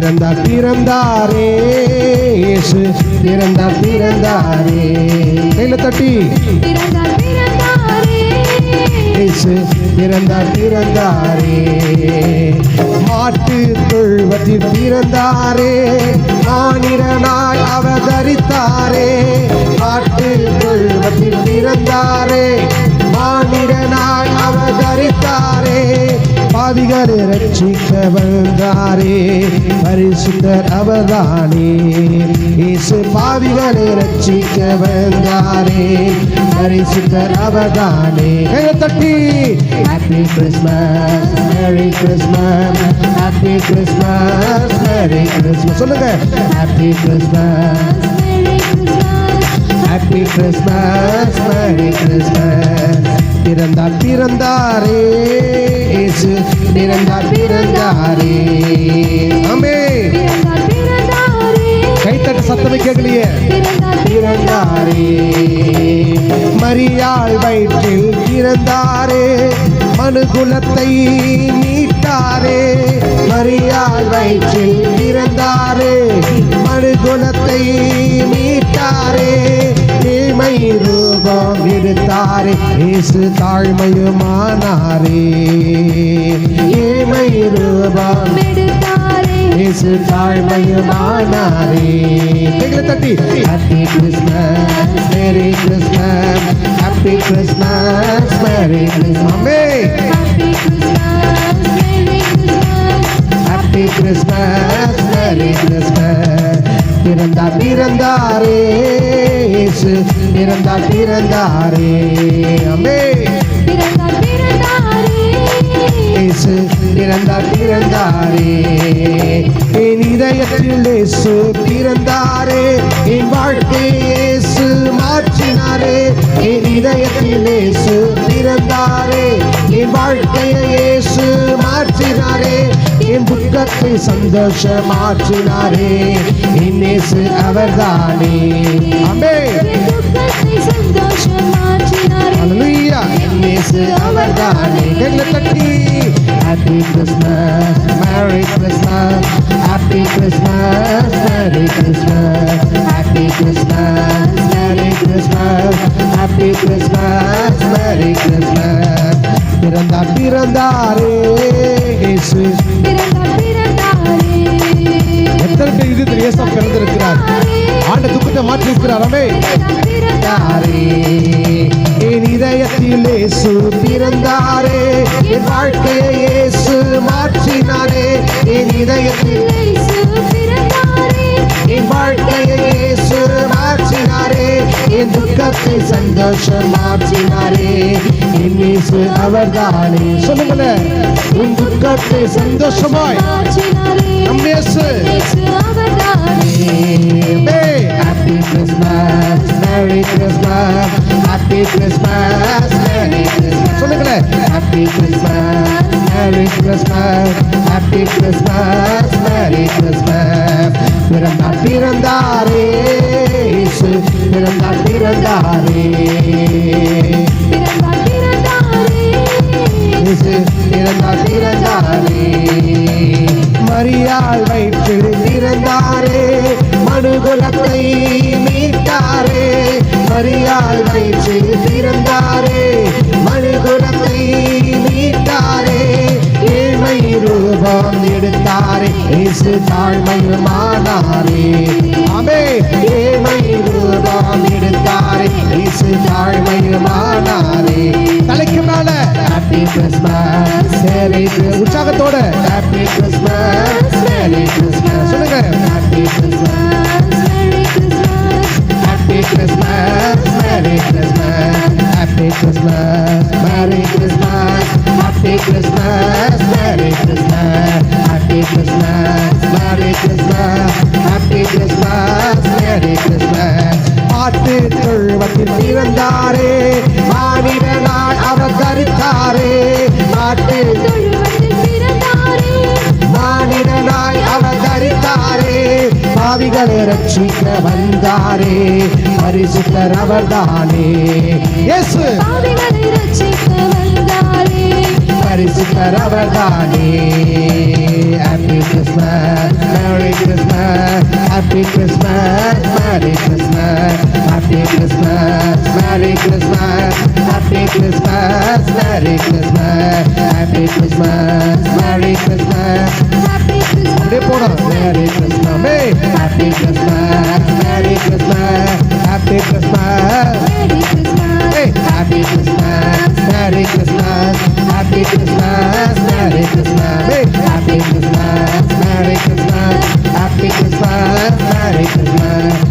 பிறந்தார் பிறந்தாரே இயேசு. பிறந்தார் பிறந்தாரே. கையில தட்டி. இயேசு பிறந்தார் பிறந்தாரே. மாட்டு தொழுவத்தில் பிறந்தாரே. மானிடனாய் அவதரித்தாரே. மாட்டு தொழுவத்தில் பாவிகளை ரட்சிக்க வந்தாரே பரிசுத்தர் அவதானே. இயேசு பாவிகளை ரட்சிக்க வந்தாரே பரிசுத்தர் அவதானே. தட்டி. Happy Christmas merry Christmas happy Christmas merry Christmas சொல்லுங்க. Happy Christmas Christmas happy Christmas merry Christmas பிறந்தார் பிறந்தாரே இயேசு. பிறந்தார் பிறந்தாரே. ஆமே பிறந்தார் கைத்தட்ட சத்தமே கேட்கலையே. பிறந்தாரே. மரியாள் வயிற்றில் பிறந்தாரே. மனுகுலத்தை மீட்டாரே. மரியாள் வயிற்றில் பிறந்தாரே. மனுகுலத்தை மீட்டாரே. தீமை ரூபம் எடுத்தாரே. இயேசு தாழ்மையுமானாரே. எடுத்தாரே இயேசு தாழ்மையுமானாரே கைகளை தட்டி happy Christmas merry Christmas happy Christmas merry Christmas happy Christmas merry Christmas Christmas பிறந்தார் இயேசு. பிறந்தார் பிறந்தாரே. அமே இயேசு பிறந்தார் பிறந்தாரே. என் இதயத்தில் இயேசு பிறந்தாரே. என் வாழ்க்கையை இயேசு மாற்றினாரே. என் இதயத்தில் இயேசு பிறந்தாரே. என் வாழ்க்கையை இயேசு மாற்றினாரே. என் துக்கத்தை சந்தோஷம் மாற்றினாரே என் இயேசு அவர்தானே. அமே இயேசு அவர்தானே கைகளை தட்டி Happy Christmas, Merry Christmas, Happy Christmas, Merry Christmas, Happy Christmas, Merry Christmas, Happy Christmas, Merry Christmas. பிறந்தார் பிறந்தாரே இயேசு எத்தனை பேர் இது இயேசு பிறந்திருக்கிறார் ஆண்ட துக்கத்தை மாற்றி இருக்கிறார் அமே என் இதயத்தில் இயேசு பிறந்தாரே. என் வாழ்க்கையை இயேசு மாற்றினாரே. என் இதயத்திலே என் வாழ்க்கையை இயேசு மாற்றினாரே. என் துக்கத்தை சந்தோஷம் மாற்றினாரே. என் இயேசு அவர்தானே. சொல்லுங்களேன். உன் துக்கத்தை சந்தோஷமாய் Happy Christmas, Merry Christmas, Happy Christmas, Merry Christmas. பிறந்தார் பிறந்தாரே பிறந்தார் பிறந்தாரே. பிறந்தார் பிறந்தாரே. மரியாள் வயிற்றில் பிறந்தாரே மனுகுலத்தை மீட்டாரே. மரியாள் வயிற்றில் பிறந்தாரே இயேசு தாழ்மையுமானாரே ஆமே ஏழ்மை ரூபம் எடுத்தாரே. இயேசு தாழ்மையுமானாரே தலைக்கு மேல. ஹாப்பி கிறிஸ்மஸ் மேரி உற்சாகத்தோட. ஹாப்பி கிறிஸ்மஸ் மேரி கிறிஸ்மஸ் சொல்லுங்க. Happy Christmas merry Christmas happy Christmas merry Christmas happy Christmas merry Christmas happy Christmas merry ரட்சிக்க வந்தாரே பரிசுத்தர் அவர்தானே. வந்தாரே. பரிசுத்தர் அவர்தானே. Happy Christmas merry Christmas happy Christmas merry Christmas happy Christmas merry Christmas happy Christmas merry Christmas happy Christmas merry Christmas Merry Christmas, Hare Happy Christmas, Hare Christmas, Happy Christmas, Happy Christmas, Merry Christmas, Happy Christmas, Merry Christmas, Happy Christmas, Merry Christmas, Happy